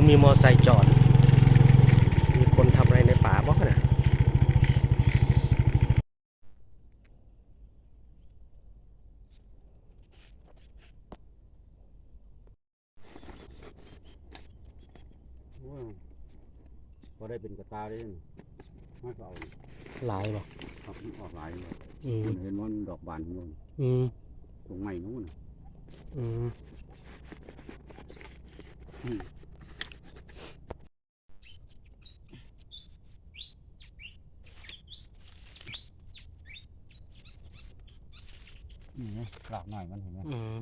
คือมีมอไซค์จอด มีคนทำอะไรในป่าบ้างนะว้าวพอได้เป็นกระตาได้นี่มาก็เอานี่หลายบ่ครับมันออกหลายเลยอืมคุณเห็นว่ามันดอกบานนู่นอืมตรงไม้นู้นน่ะอืม อืม นี่ไงกลากหน่อยมันเห็นไหมอืม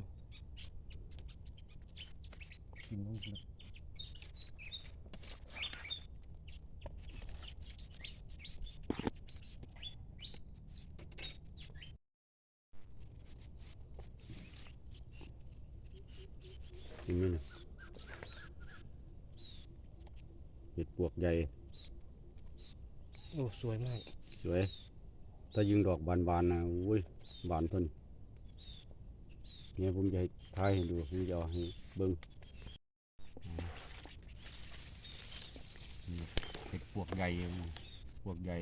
กินลูกเลยเห็นไหมเนี่ยเห็ดปวกใหญ่ โอ้ สวยมาก สวย ถ้ายิงดอกบานๆนะอุ้ย บานทน เนี่ยผมจะให้ทายให้ดูผมจะเอาให้เบิ้งอืมเห็ดปวกใหญ่เลยปวกใหญ่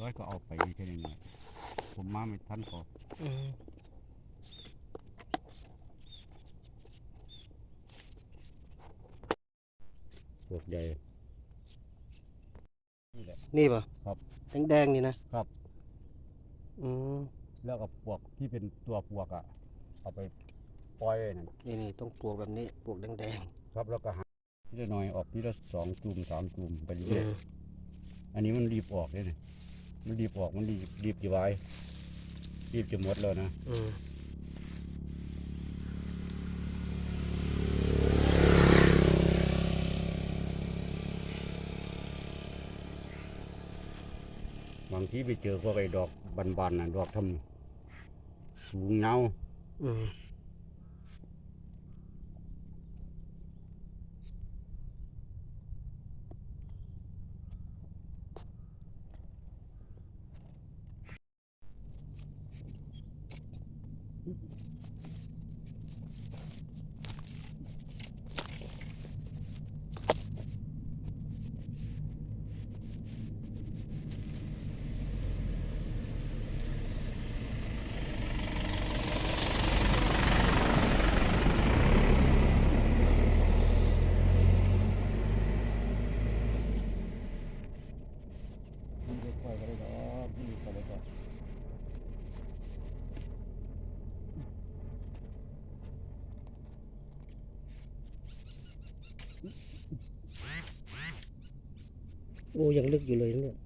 ร้อยก็เอาไปแค่นี้หน่อยผมมาไม่ทันพออืมปวกใหญ่นี่แหละนี่ป่ะครับ แดงๆนี่นะครับ อืมแล้วก็ปวกที่เป็นตัวปวกอะ เอาไปปล่อยไว้นั่นนี่นี่ต้องปลูกแบบนี้ปลูกแดงครับแล้วก็หาทีละหน่อยออกทีละสองจุ่มสามจุ่มไปๆเรื่อยอืมๆอันนี้มันรีบออกเลยเนี่ยมันรีบออกมันรีบรีบจะไว้รีบจะหมดแล้วนะ อืม บางทีไปเจอพวกไอ้ดอกบานๆน่ะดอกทำสูงเงาอืมโอ้ยังลึกอยู่เลยนะเนี่ย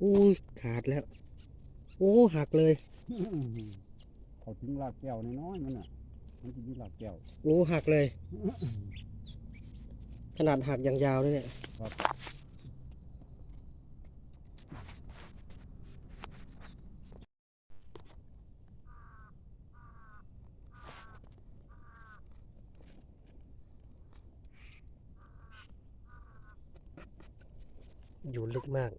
อู้ยขาดแล้ว โอ้หักเลย เขาทิ้งรากแก้วน้อยๆมันอะ มันจะมีรากแก้วโอ้หักเลย ขนาดหักอย่างยาวเลยเนี่ย อยู่ลึกมาก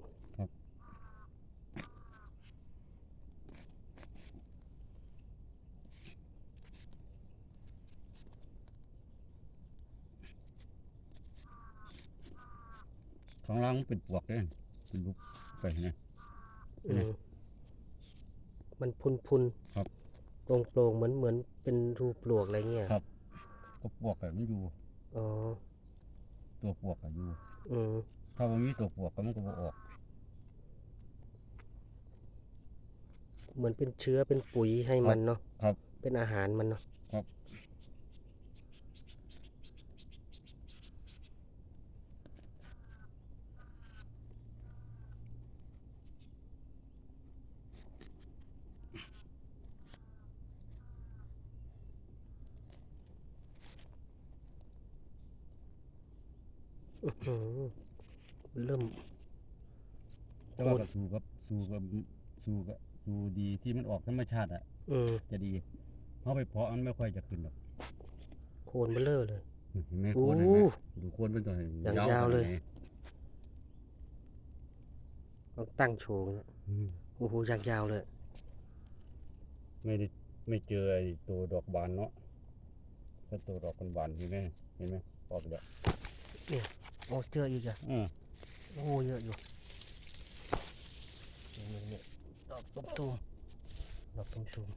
ข้างล่างมันเป็นปวกเลยเป็นลูกไปนะอืมมันพุนพุนๆครับโปร่งโปร่งๆเหมือนเหมือนเป็นรูปลวกอะไรเงี้ยครับ ก็ปวกอะมันอยู่อ๋อตัวปวกอะอยู่อืม ถ้ามันมีตัวปวกก็มันก็บ่ออก เหมือนเป็นเชื้อเป็นปุ๋ยให้มันเนาะครับ เป็นอาหารมันเนาะครับ อื้อหือ เริ่มแต่ว่าก็สู้กับสู้กับสู้กับสู้ดีที่มันออกธรรมชาติอะเออจะดีเพราะไปเพาะมันไม่ค่อยจะขึ้นหรอกโคนเบลเลอร์เลยไหมโคนเห็ดูโคนเป็นตัวอย่างยาวเลยต้องตั้งโชว์โอ้โหยาวเลย ไม่ได้ไม่เจอไอตัวดอกบานเนาะถ้าตัวดอกมันบานเห็นไหมเห็นไหมออกแล้วเนี่ยโอ้เจออีกอะ โอ้เยอะอยู่นี่นี่ดอกตุ้มๆดอกตุ้ม